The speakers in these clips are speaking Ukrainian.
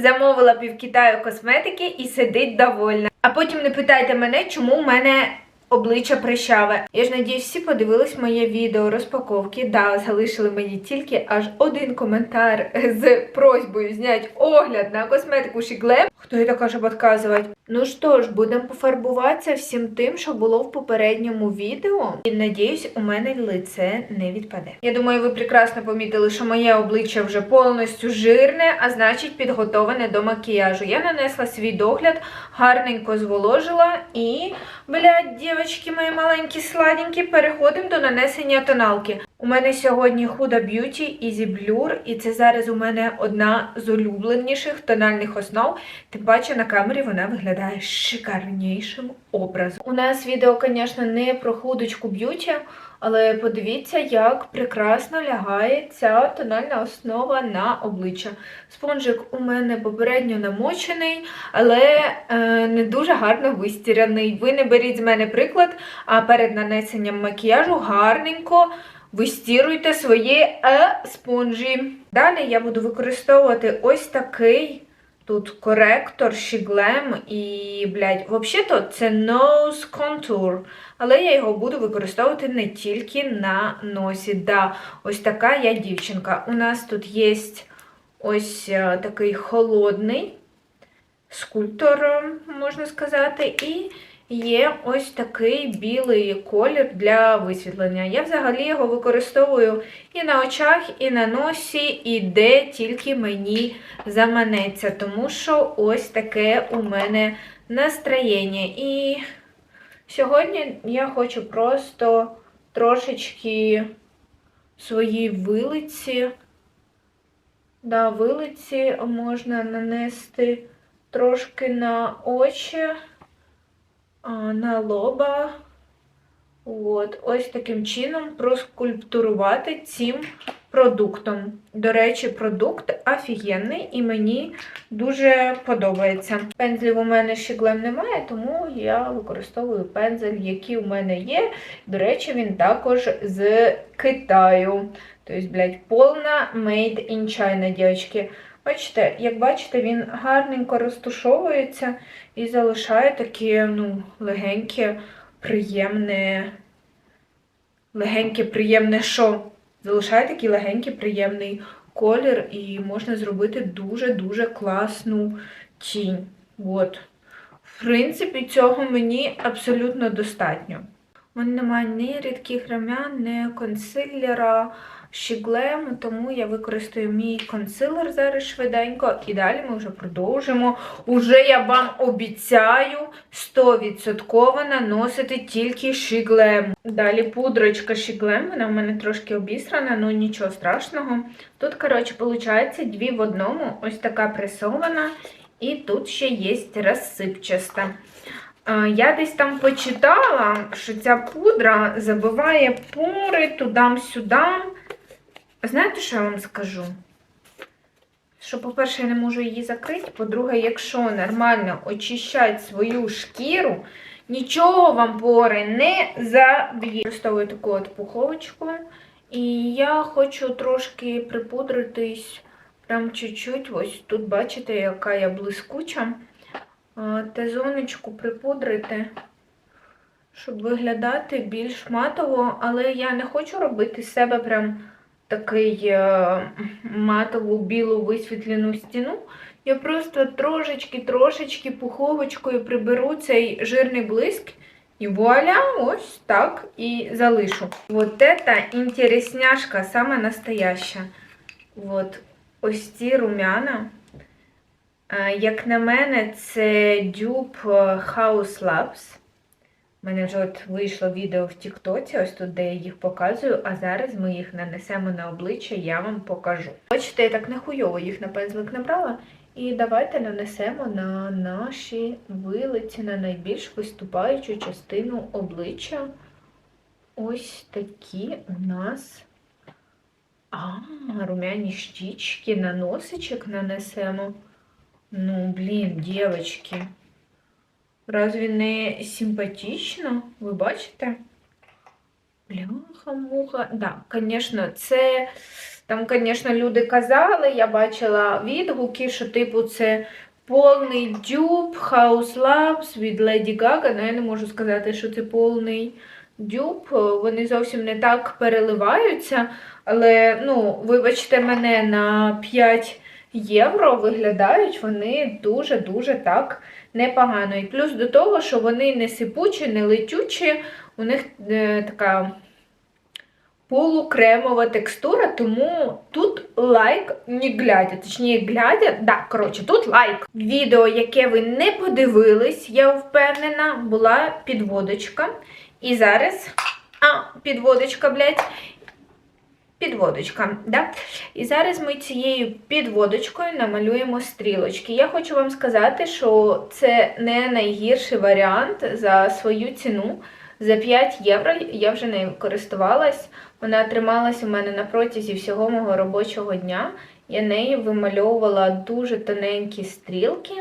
замовила пів Китаю косметики і сидить довольна. А потім не питайте мене, чому в мене обличчя прищаве. Я ж надіюсь, всі подивились моє відео розпаковки. Да, залишили мені тільки аж один коментар з просьбою зняти огляд на косметику Шіглем. Хто я така, щоб відказувати? Ну що ж, будемо пофарбуватися всім тим, що було в попередньому відео. І надіюсь, у мене лице не відпаде. Я думаю, ви прекрасно помітили, що моє обличчя вже повністю жирне, а значить підготовлене до макіяжу. Я нанесла свій догляд, гарненько зволожила і, блядь, дівчатки мої маленькі сладенькі, переходимо до нанесення тоналки. У мене сьогодні Huda Beauty Easy Blur, і це зараз у мене одна з улюбленіших тональних основ. Тим паче на камері вона виглядає шикарнішим образом. У нас відео, звісно, не про худочку б'юті, але подивіться, як прекрасно лягає ця тональна основа на обличчя. Спонжик у мене попередньо намочений, але е, не дуже гарно вистіряний. Ви не беріть з мене приклад, а перед нанесенням макіяжу гарненько вистіруйте свої е, спонжі. Далі я буду використовувати ось такий тут коректор щіглем і, блядь, взагалі-то це Nose Contour, але я його буду використовувати не тільки на носі. Да, ось така я дівчинка. У нас тут є ось е, такий холодний скульптор, можна сказати, і є ось такий білий колір для висвітлення. Я взагалі його використовую і на очах, і на носі, і де тільки мені заманеться, тому що ось таке у мене настроєння. І сьогодні я хочу просто трошечки свої вилиці. Да, вилиці можна нанести трошки на очі, на лоба. От, ось таким чином проскульптурувати цим продуктом. До речі, продукт офігенний і мені дуже подобається. Пензлів у мене щеглем немає, тому я використовую пензель, який у мене є. До речі, він також з Китаю. Тобто, блядь, повна made in China, дівчатки. Бачите, як бачите, він гарненько розтушовується і залишає таке, ну, легеньке, приємне, легеньке, приємне що? Залишає такий легенький, приємний колір, і можна зробити дуже-дуже класну тінь. От. В принципі, цього мені абсолютно достатньо. Мене немає ні рідких рам'ян, ні консилера, щіглем, тому я використаю мій консилер зараз швиденько, і далі ми вже продовжимо. Уже я вам обіцяю 100% наносити тільки щіглем. Далі пудрочка щіглем, вона в мене трошки обісрана, ну нічого страшного. Тут, коротше, виходить дві в одному, ось така пресована, і тут ще є розсипчаста. Я десь там почитала, що ця пудра забиває пори тудам-сюдам. Знаєте, що я вам скажу? Що, по-перше, я не можу її закрити. По-друге, якщо нормально очищати свою шкіру, нічого вам пори не заб'є. Використовую таку от пуховочку. І я хочу трошки припудритись, прям чуть-чуть. Ось тут, бачите, яка я блискуча. А, Т-зонечку припудрити, щоб виглядати більш матово, але я не хочу робити з себе прям такий е, матову білу висвітлену стіну. Я просто трошечки-трошечки пуховочкою приберу цей жирний блиск. І вуаля, ось так і залишу. Вот это інтересняшка, саме настояща. Вот. Ось ці румяна. Е, Як на мене, це Dupe House Labs. У мене вже от вийшло відео в Тіктоці, ось тут, де я їх показую, а зараз ми їх нанесемо на обличчя, я вам покажу. Бачите, я так нехуйово їх на пензлик набрала. І давайте нанесемо на наші вилиці, на найбільш виступаючу частину обличчя. Ось такі у нас а, румяні щічки, на носичок нанесемо. Ну, блін, дівчатки. Разве не симпатично? Ви бачите? Бляха-муха. Да, звісно, це Там, звісно, люди казали, я бачила відгуки, що типу це повний дюб House Labs від Lady Gaga. Ну, я не можу сказати, що це повний дюб. Вони зовсім не так переливаються. Але, ну, вибачте мене, на 5 євро виглядають вони дуже-дуже так непогано. І плюс до того, що вони не сипучі, не летючі, у них е, така полукремова текстура, тому тут лайк не глядя. Точніше, глядя, да, коротше, тут лайк. Відео, яке ви не подивились, я впевнена, була підводочка. І зараз. А, підводочка, блядь. Підводочка, да? І зараз ми цією підводочкою намалюємо стрілочки. Я хочу вам сказати, що це не найгірший варіант за свою ціну. За 5 євро я вже нею користувалась. Вона трималась у мене на протязі всього мого робочого дня. Я нею вимальовувала дуже тоненькі стрілки.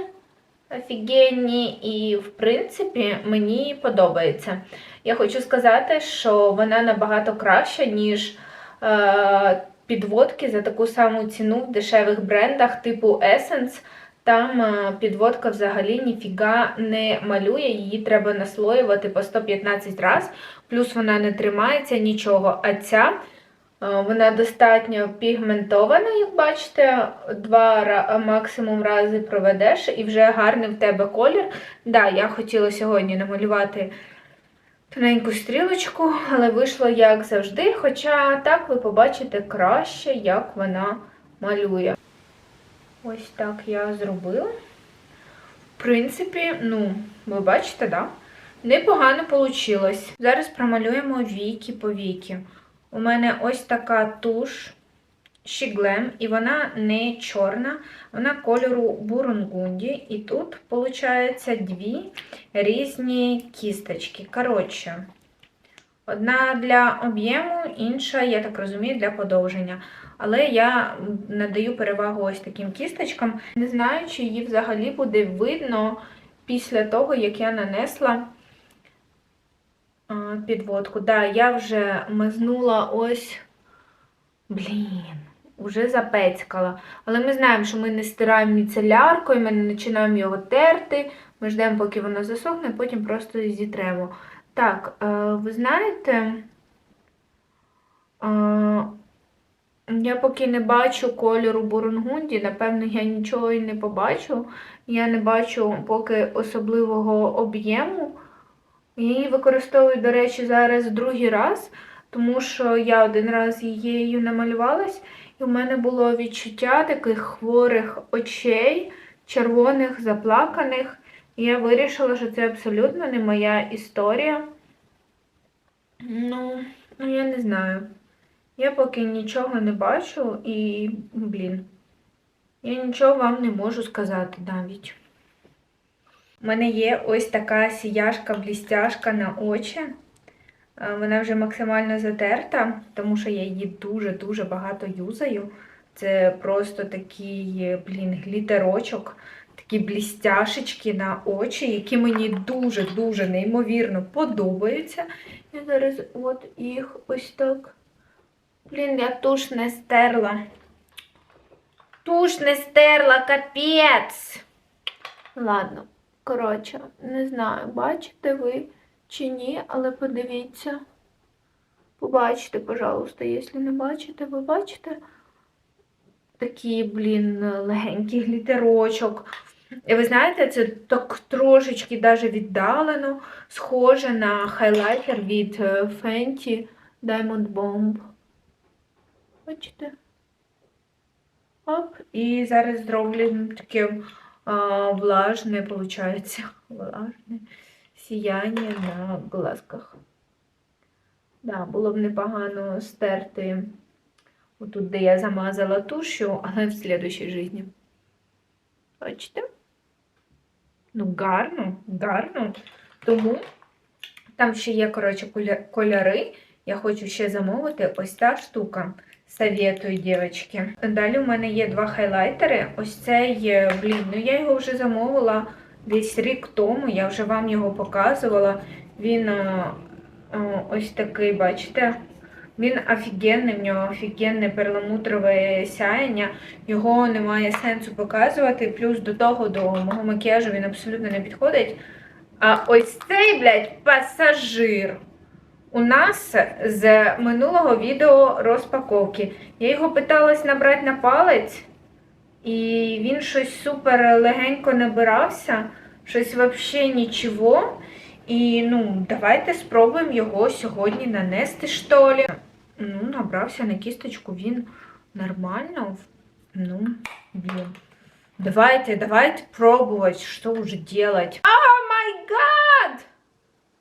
Офігенні, і, в принципі, мені подобається. Я хочу сказати, що вона набагато краща, ніж підводки за таку саму ціну в дешевих брендах типу Essence. Там е, підводка взагалі ніфіга не малює, її треба наслоювати по 115 разів, плюс вона не тримається нічого. А ця е, вона достатньо пігментована, як бачите, два максимум рази проведеш і вже гарний в тебе колір. Да, я хотіла сьогодні намалювати тоненьку стрілочку, але вийшло як завжди. Хоча так ви побачите краще, як вона малює. Ось так я зробила. В принципі, ну, ви бачите, да? Непогано вийшло. Зараз промалюємо віки по віки. У мене ось така туш Щіглем, і вона не чорна, вона кольору бурунгунді. І тут, виходить, дві різні кісточки. Коротше, одна для об'єму, інша, я так розумію, для подовження. Але я надаю перевагу ось таким кісточкам. Не знаю, чи її взагалі буде видно після того, як я нанесла підводку. Да, я вже мазнула ось. Блін, вже запецькала. Але ми знаємо, що ми не стираємо міцеляркою, ми не починаємо його терти. Ми ждемо, поки воно засохне, потім просто зітремо. Так, е, ви знаєте, е, я поки не бачу кольору бурунгунді, напевно, я нічого і не побачу. Я не бачу поки особливого об'єму. Я її використовую, до речі, зараз другий раз, тому що я один раз її намалювалась, в мене було відчуття таких хворих очей, червоних, заплаканих. І я вирішила, що це абсолютно не моя історія. Ну, ну я не знаю. Я поки нічого не бачу і, блін, я нічого вам не можу сказати навіть. У мене є ось така сіяшка-блістяшка на очі. Е, Вона вже максимально затерта, тому що я її дуже-дуже багато юзаю. Це просто такий, блін, глітерочок, такі блістяшечки на очі, які мені дуже-дуже неймовірно подобаються. Я зараз от їх ось так. Блін, я туш не стерла. Туш не стерла, капець. Ладно, коротше, не знаю, бачите ви чи ні, але подивіться. Побачите, пожалуйста, якщо не бачите, ви бачите такий, блін, легенький глітерочок. І ви знаєте, це так трошечки даже віддалено, схоже на хайлайтер від е, Fenty Diamond Bomb. Бачите? Оп, і зараз зроблю таке а, влажне, виходить, влажне сіяння на глазках. Да, було б непогано стерти отут, де я замазала тушу, але в слідущій житті. Бачите? Ну, гарно, гарно. Тому там ще є, коротше, кольори. Я хочу ще замовити ось та штука. Советую, дівчатки. Далі у мене є два хайлайтери. Ось цей, е, блін, ну я його вже замовила десь рік тому. Я вже вам його показувала. Він е, е, ось такий, бачите, Він офігенний, в нього офігенне перламутрове сяєння. Його немає сенсу показувати. Плюс до того, до мого макіяжу він абсолютно не підходить. А ось цей, блядь, пасажир. У нас з минулого відео розпаковки. Я його питалась набрати на палець, і він щось супер легенько набирався, щось взагалі нічого. І ну, давайте спробуємо його сьогодні нанести, що ли. Ну, набрався на кісточку він нормально. Ну, блін. Давайте, давайте пробовать, что уже делать. О май гад!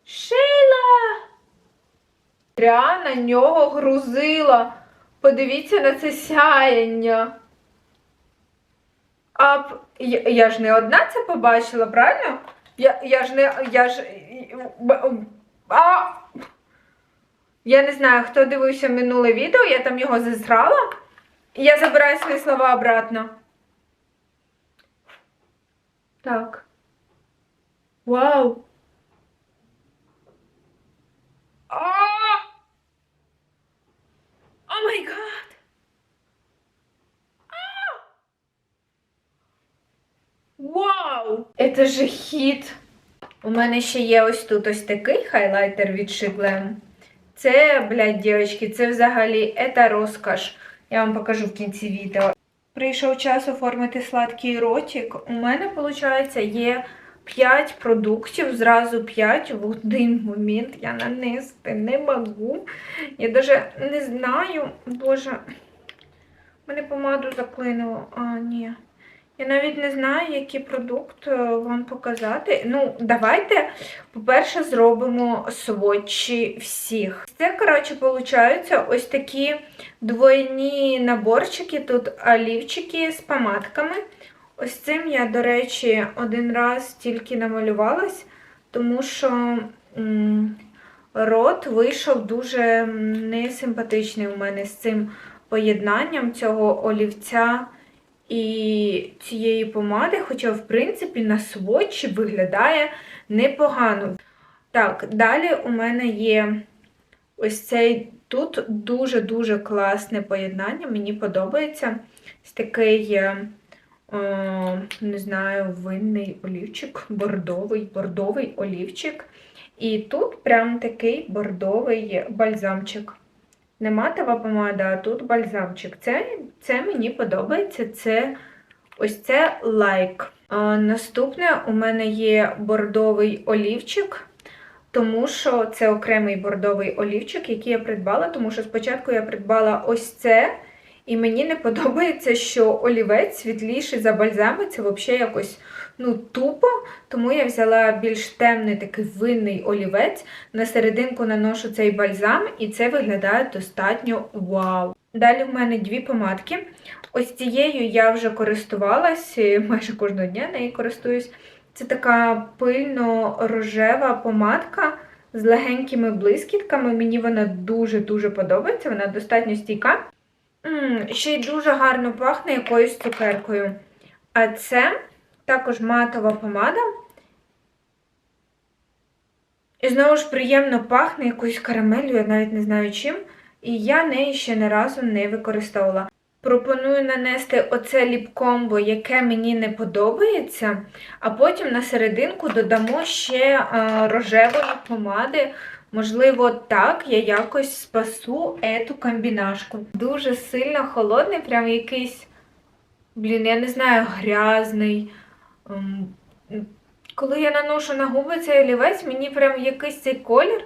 Шейла! На нього грузила. Подивіться на це сяєння. А я, я ж не одна це побачила, правильно? Я, я ж не. Я ж. А! Я не знаю, хто дивився минуле відео, я там його зазрала. Я забираю свої слова обратно. Так. Вау. А! О май гад. А! Это же хіт. У мене ще є ось тут ось такий хайлайтер від Shiglem. Це, блядь, дівчатки, це взагалі це розкаш. Я вам покажу в кінці відео. Прийшов час оформити сладкий ротик. У мене, виходить, є 5 продуктів, зразу 5 в один момент. Я нанести не можу. Я навіть не знаю, боже, мене помаду заклинило. А, ні. Я навіть не знаю, який продукт е, вам показати. Ну, давайте, по-перше, зробимо сводчі всіх. Це, коротше, виходить ось такі двойні наборчики, тут олівчики з помадками. Ось цим я, до речі, один раз тільки намалювалась, тому що рот вийшов дуже несимпатичний у мене з цим поєднанням цього олівця і цієї помади, хоча, в принципі, на сводчі виглядає непогано. Так, далі у мене є ось цей тут дуже-дуже класне поєднання, мені подобається. Ось такий, е, е, не знаю, винний олівчик, бордовий, бордовий олівчик. І тут прям такий бордовий бальзамчик. Не матова помада, а тут бальзамчик. Це, це мені подобається. Це ось це лайк. А, наступне у мене є бордовий олівчик, тому що це окремий бордовий олівчик, який я придбала, тому що спочатку я придбала ось це, і мені не подобається, що олівець світліший за бальзами. Це взагалі якось ну, тупо. Тому я взяла більш темний такий винний олівець. На серединку наношу цей бальзам, і це виглядає достатньо вау. Далі в мене дві помадки. Ось цією я вже користувалась, майже кожного дня нею користуюсь. Це така пильно-рожева помадка з легенькими блискітками. Мені вона дуже-дуже подобається, вона достатньо стійка. М, ще й дуже гарно пахне якоюсь цукеркою. А це також матова помада. І знову ж приємно пахне якоюсь карамелью, я навіть не знаю чим. І я неї ще не разу не використовувала. Пропоную нанести оце ліп-комбо, яке мені не подобається, а потім на серединку додамо ще е, рожевої помади. Можливо, так я якось спасу ету комбінашку. Дуже сильно холодний, прям якийсь, блін, я не знаю, грязний. Ем, Коли я наношу на губи цей олівець, мені прям якийсь цей колір,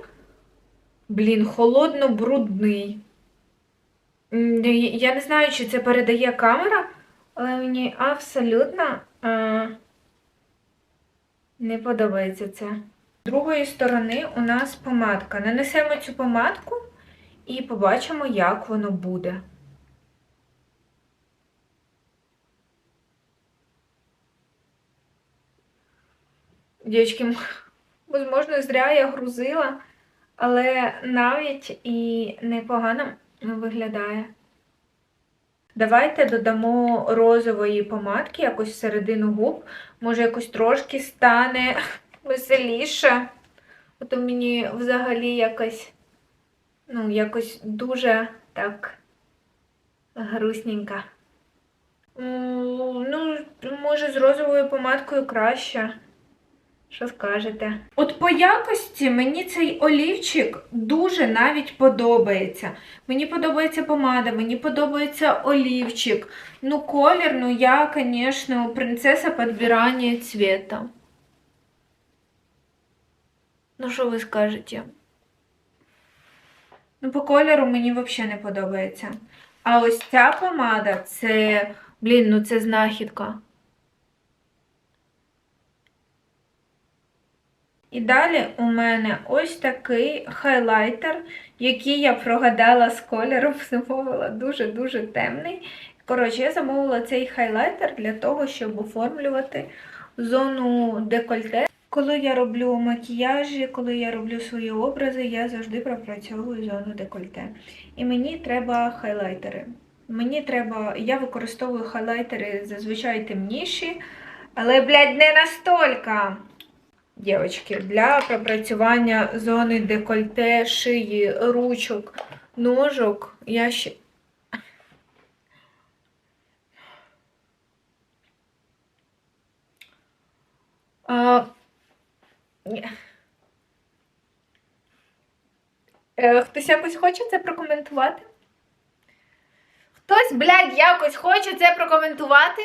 блін, холодно-брудний. Я не знаю, чи це передає камера, але мені абсолютно е, не подобається це. З другої сторони у нас помадка. Нанесемо цю помадку і побачимо, як воно буде. Дівчатки, можливо, зря я грузила, але навіть і непогано виглядає. Давайте додамо розової помадки якось всередину губ. Може, якось трошки стане веселіше. А то мені взагалі якось Ну, якось дуже так грустненька. М, Ну, може, з розовою помадкою краще. Що скажете? От по якості мені цей олівчик дуже навіть подобається. Мені подобається помада, мені подобається олівчик. Ну, колір, ну я, звісно, принцеса підбирання цвета. Ну, що ви скажете? Ну, по кольору мені взагалі не подобається. А ось ця помада це, блін, ну це знахідка. І далі у мене ось такий хайлайтер, який я прогадала з кольором, замовила дуже-дуже темний. Коротше, я замовила цей хайлайтер для того, щоб оформлювати зону декольте. Коли я роблю макіяжі, коли я роблю свої образи, я завжди пропрацьовую зону декольте. І мені треба хайлайтери. Мені треба, я використовую хайлайтери зазвичай темніші, але, блядь, не настільки. Дівчатки, для пропрацювання зони декольте, шиї, ручок, ножок я ще. А. Е, Хтось якось хоче це прокоментувати? Хтось, блядь, якось хоче це прокоментувати?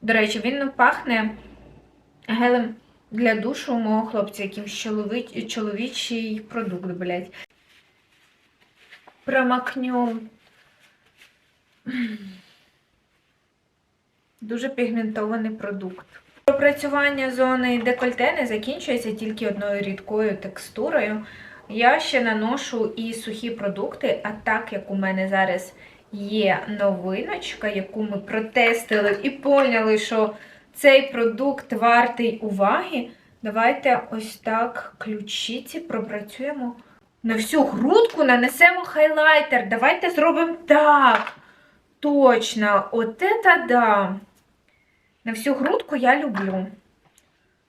До речі, він пахне гелем для душу у мого хлопця, якийсь чолові... чоловічий продукт, блядь. Промакнем. Дуже пігментований продукт. Пропрацювання зони декольте не закінчується тільки одною рідкою текстурою. Я ще наношу і сухі продукти, а так як у мене зараз є новиночка, яку ми протестили і поняли, що цей продукт вартий уваги, давайте ось так ключиці пропрацюємо. На всю грудку нанесемо хайлайтер. Давайте зробимо так. Точно, от це да. На всю грудку я люблю.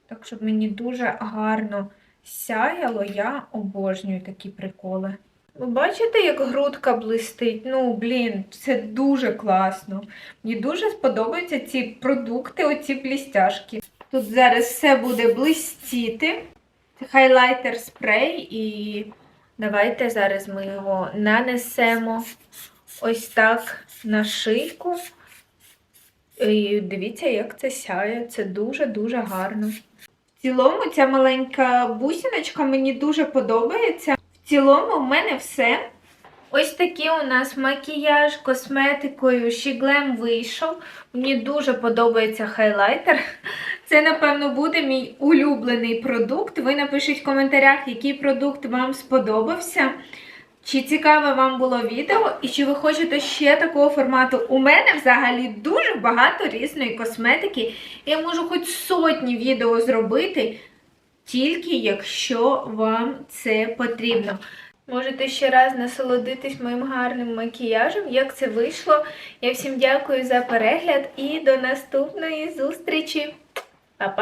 Так, щоб мені дуже гарно сяяло, я обожнюю такі приколи. Ви бачите, як грудка блистить? Ну, блін, це дуже класно. Мені дуже сподобаються ці продукти, оці блістяшки. Тут зараз все буде блистіти. Це хайлайтер спрей, і давайте зараз ми його нанесемо ось так на шийку. І дивіться, як це сяє. Це дуже-дуже гарно. В цілому, ця маленька бусиночка мені дуже подобається. Цілому, в мене все. Ось такий у нас макіяж косметикою Щіглем вийшов. Мені дуже подобається хайлайтер. Це, напевно, буде мій улюблений продукт. Ви напишіть в коментарях, який продукт вам сподобався. Чи цікаве вам було відео, і чи ви хочете ще такого формату? У мене взагалі дуже багато різної косметики. Я можу хоч сотні відео зробити, тільки якщо вам це потрібно. Можете ще раз насолодитись моїм гарним макіяжем, як це вийшло. Я всім дякую за перегляд і до наступної зустрічі! Па-па!